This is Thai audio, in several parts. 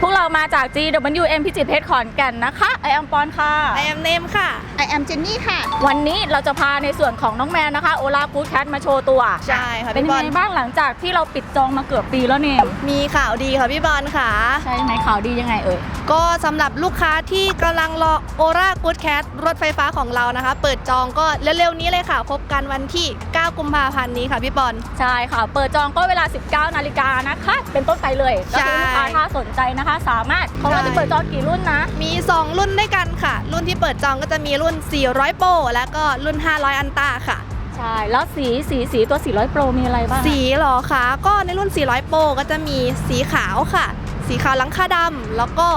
พวกเรามาจาก GWM พิจิตรเพชรขอนแก่นนะคะไอแอมปอนค่ะไอแอมเนมค่ะไอแอมเจนนี่ค่ะ วันนี้เราจะพาในส่วนของน้องแมนนะคะโอลาฟูดแคทมาโชว์ตัว ใช่ค่ะเป็นพี่ยับงอลไงบ้างหลังจากที่เราปิดจองมาเกือบปีแล้วเนี่ยมีข่าวดีค่ะพี่บอลค่ะ ใช่ไหมข่าวดียังไงเอ่ย ก็สำหรับลูกค้าที่กำลังรอโอรากูดแคทรถไฟฟ้าของเรานะคะ เปิดจองก็เร็วๆนี้เลยค่ะ พบกันวันที่ 9 กุมภาพันธ์นี้ค่ะพี่บอล ใช่ค่ะ เปิดจองก็เวลา 19 นาฬิกานะคะ เป็นต้นไปเลยก็คือลูกค้าใช่ ถ้าสนใจนะคะสามารถของเราใช่จะเปิดจองกี่รุ่นนะ มี 2 รุ่นด้วยกันค่ะ รุ่นที่เปิดจองก็จะมีรุ่น 400 โปรและก็รุ่น 500 อันตาค่ะใช่แล้วสีสีสีตัว 400 Pro มีอะไรบ้างสีเหรอคะก็ในรุ่น 400 โปรก็จะมีสีขาวค่ะ สีขาวหลังคาดำแล้วก็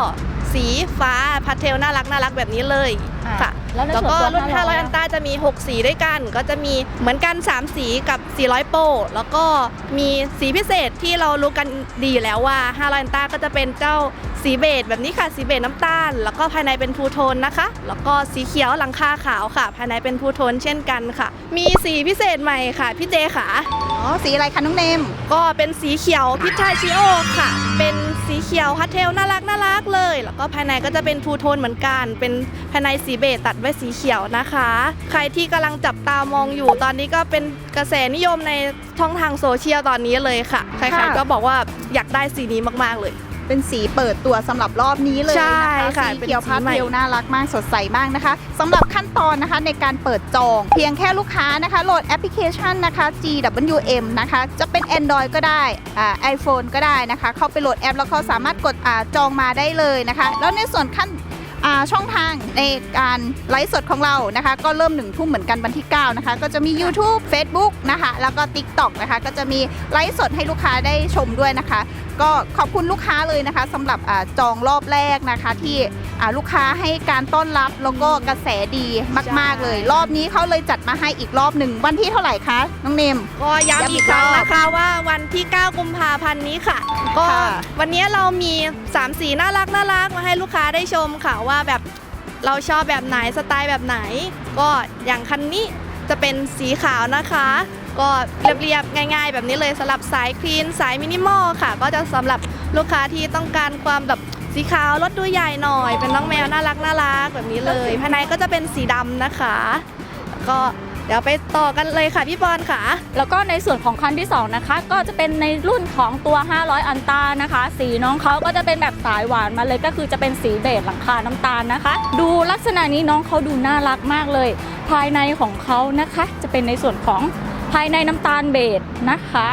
สีฟ้าพาสเทลน่ารักน่ารักแบบนี้เลยอะ ค่ะ แล้วในแล้วส่วนก็ตัวรุ่น500 500 อันต้าจะมี 6 สีด้วยกัน ก็จะมีเหมือนกัน 3 สีกับ 400 โปรแล้วก็มีสีพิเศษที่เรารู้กันดีอยู่แล้วว่า 500 อันต้าก็จะเป็นเจ้าสีเบจแบบนี้ค่ะ สีเบจน้ำตาล แล้วก็ภายในเป็นทูโทนนะคะ แล้วก็สีเขียวหลังคาขาวค่ะ ภายในเป็นทูโทนเช่นกันค่ะ มีสีพิเศษใหม่ค่ะพี่เจค่ะ อ๋อ สีอะไรคะน้องเนม ก็เป็นสีเขียวพิทาชิโอค่ะ เป็นสีเขียวพาสเทลน่ารักน่ารักเลย แล้วก็ภายในก็จะเป็นทูโทนเหมือนกัน เป็นภายในสีเบจตัดด้วยสีเขียวนะคะ ใครที่กำลังจับตามองอยู่ตอนนี้ก็เป็นกระแสนิยมในช่องทางโซเชียลตอนนี้เลยค่ะ ใครค่ะ ๆก็บอกว่าอยากได้สีนี้มากๆเลย เป็นสีเปิดตัวสำหรับรอบนี้เลยใช่นะคะค่ะสีเป็นเขียวสีพาสใหม่ เทลน่ารักมากสดใสมากนะคะสำหรับขั้นตอนนะคะในการเปิดจอง เพียงแค่ลูกค้านะคะโหลดแอปพลิเคชันนะคะ GWM นะคะ จะเป็น Android ก็ได้อ่า iPhone ก็ได้นะคะ เข้าไปโหลดแอปแล้วเขาสามารถกดอ่าจองมาได้เลยนะคะ แล้วในส่วนขั้นอ่า ช่องทางในการไลฟ์สดของเรานะคะ ก็เริ่มหนึ่งทุ่มเหมือนกันวันที่ 9 นะคะ ก็จะมี YouTube Facebook นะคะ แล้วก็ TikTok นะคะ ก็จะมีไลฟ์สดให้ลูกค้าได้ชมด้วยนะคะ ก็ขอบคุณลูกค้าเลยนะคะสำหรับอาจองรอบแรกนะคะที่อ่าลูกค้าให้การต้อนรับแล้วก็กระแสดีมาก ๆเลย รอบนี้เขาเลยจัดมาให้อีกรอบหนึ่งวันที่เท่าไหร่คะน้องเนมก็ย้ำย้ำอีอีกกครั้งรอบนะคะว่าวันที่ 9 กุมภาพันธ์นี้ค่ะ ก็ค่ะวันนี้เรามี 3 สีน่ารักน่ารักมาให้ลูกค้าได้ชมค่ะว่าแบบเราชอบแบบไหนสไตล์แบบไหน ก็อย่างคันนี้จะเป็นสีขาวนะคะ ก็เรียบๆง่าย ๆ แบบนี้เลยสำหรับสายคลีนสายมินิมอลค่ะ ก็จะสำหรับลูกค้าที่ต้องการความแบบสีขาวรถดูใหญ่หน่อย เป็นน้องแมวน่ารักน่ารักแบบนี้เลย ภายในก็จะเป็นสีดำนะคะแล้วก็เดี๋ยวไปต่อกันเลยค่ะพี่บอลค่ะ แล้วก็ในส่วนของคันที่ 2 นะคะ ก็จะเป็นในรุ่นของตัว 500 อันตานะคะ สีน้องเขาก็จะเป็นแบบสายหวานมาเลยก็คือจะเป็นสีเบจหลังคาน้ำตาลนะคะ ดูลักษณะนี้น้องเขาดูน่ารักมากเลย ภายในของเขานะคะ จะเป็นในส่วนของ ภายในน้ำตาลเบจนะคะ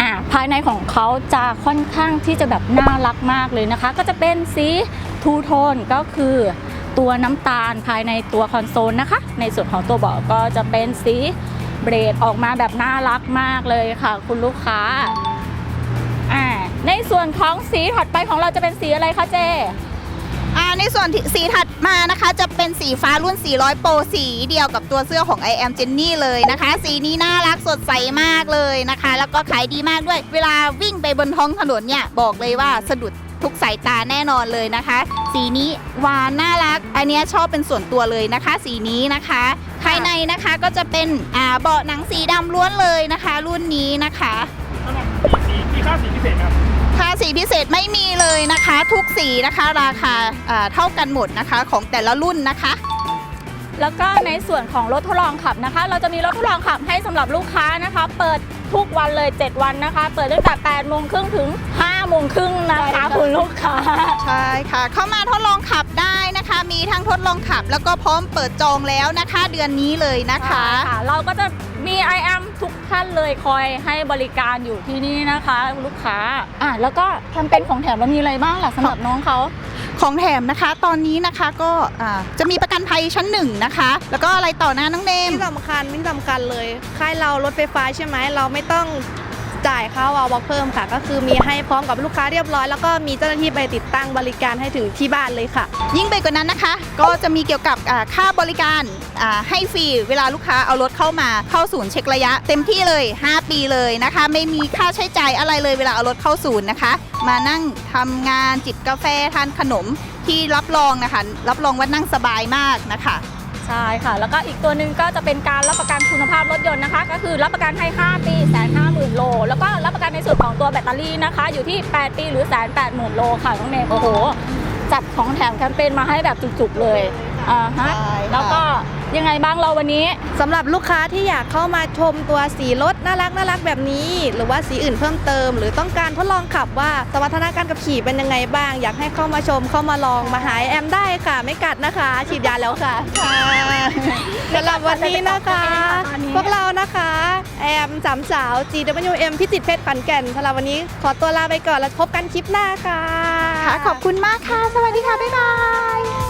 อ่าภายในของเขาจะค่อนข้างที่จะแบบน่ารักมากเลยนะคะ ก็จะเป็นสีทูโทนก็คือตัวน้ำตาลภายในตัวคอนโซลนะคะ ในส่วนของตัวเบาะก็จะเป็นสีเบรดออกมาแบบน่ารักมากเลยค่ะ คุณลูกค้าอ่าในส่วนของสีถัดไปของเราจะเป็นสีอะไรคะเจ อ่าในส่วนที่สีถัดมานะคะจะเป็นสีฟ้ารุ่น 400 โปรสีเดียวกับตัวเสื้อของ I am Jenny เลยนะคะ สีนี้น่ารักสดใสมากเลยนะคะ แล้วก็ขายดีมากด้วย เวลาวิ่งไปบนท้องถนนเนี่ย บอกเลยว่าสะดุดทุกสายตาแน่นอนเลยนะคะ สีนี้หวานน่ารัก อันเนี้ยชอบเป็นส่วนตัวเลยนะคะ สีนี้นะคะ ภายในนะคะก็จะเป็นอ่าเบาะหนังสีดำล้วนเลยนะคะ รุ่นนี้นะคะสำหรับมีสีมีค่าสีพิเศษไหมครับ ค่าสีพิเศษไม่มี เลยนะคะ ทุกสีนะคะราคาอ่าเท่ากันหมดนะคะของแต่ละรุ่นนะคะ แล้วก็ในส่วนของรถทดลองขับนะคะ เราจะมีรถทดลองขับให้สำหรับลูกค้านะคะ เปิดทุกวันเลย 7 วันนะคะ เปิดตั้งแต่8โมงครึ่งถึง5โมงครึ่งนะคะคุณลูกค้าใช่ค่ะ เข้ามาทดลองขับได้นะคะมีทั้งท ดลองขับแล้วก็พร้อมเปิดจองแล้วนะคะ เดือนนี้เลยนะคะค่ะเราก็จะมี I am ทุกท่านเลยคอยให้บริการอยู่ที่นี่นะคะ ลูกค้าอะแล้วก็แคมเปญของแถมเรามีอะไรบ้างล่ะสำหรับน้องเขา ของแถมนะคะตอนนี้นะคะก็อ่าจะมีประกันภัยชั้นหนึ่งนะคะ แล้วก็อะไรต่อนะน้องเนม ที่สำคัญที่สำคัญเลย ค่ายเรารถไฟฟ้าใช่ไหม เราไม่ต้อง จ่ายค่าวาล์วเพิ่มค่ะ ก็คือมีให้พร้อมกับลูกค้าเรียบร้อย แล้วก็มีเจ้าหน้าที่ไปติดตั้งบริการให้ถึงที่บ้านเลยค่ะ ยิ่งไปกว่านั้นนะคะ ก็จะมีเกี่ยวกับอ่าค่าบริการอ่าให้ฟรีเวลาลูกค้าเอารถเข้ามาเข้าศูนย์เช็คระยะ เต็มที่เลย 5 ปีเลยนะคะ ไม่มีค่าใช้จ่ายอะไรเลยเวลาเอารถเข้าศูนย์นะคะ มานั่งทำงานจิบกาแฟทานขนมที่รับรองนะคะ รับรองว่านั่งสบายมากนะคะ ใช่ค่ะ แล้วก็อีกตัวหนึ่งก็จะเป็นการรับประกันคุณภาพรถยนต์นะคะ ก็คือรับประกันให้ 5 ปีแสนห้าหมื่นโล แล้วก็รับประกันในส่วนของตัวแบตเตอรี่นะคะ อยู่ที่ 8 ปีหรือแสนแปดหมื่นโลค่ะน้องเนมโอ้โห จัดของแถมแคมเปญมาให้แบบจุกๆเลยอ่าฮะใช่ค่ะแล้วก็ ยังไงบ้างเราวันนี้ สำหรับลูกค้าที่อยากเข้ามาชมตัวสีรถน่ารักน่ารักแบบนี้ หรือว่าสีอื่นเพิ่มเติม หรือต้องการทดลองขับว่าสมรรถนะการขับขี่เป็นยังไงบ้าง อยากให้เข้ามาชมเข้ามาลองมาหาแอมได้ค่ะ ไม่กัดนะคะ ฉีดยาแล้วค่ะสำหรับวันนี้นะคะ พวกเรานะคะ แอมสามสาว GWM พิจิตรเพชรขอนแก่นสำหรับวันนี้ขอตัวลาไปก่อนแล้วพบกันคลิปหน้าค่ะค่ะขอบคุณมากค่ะ สวัสดีค่ะ บ๊ายบาย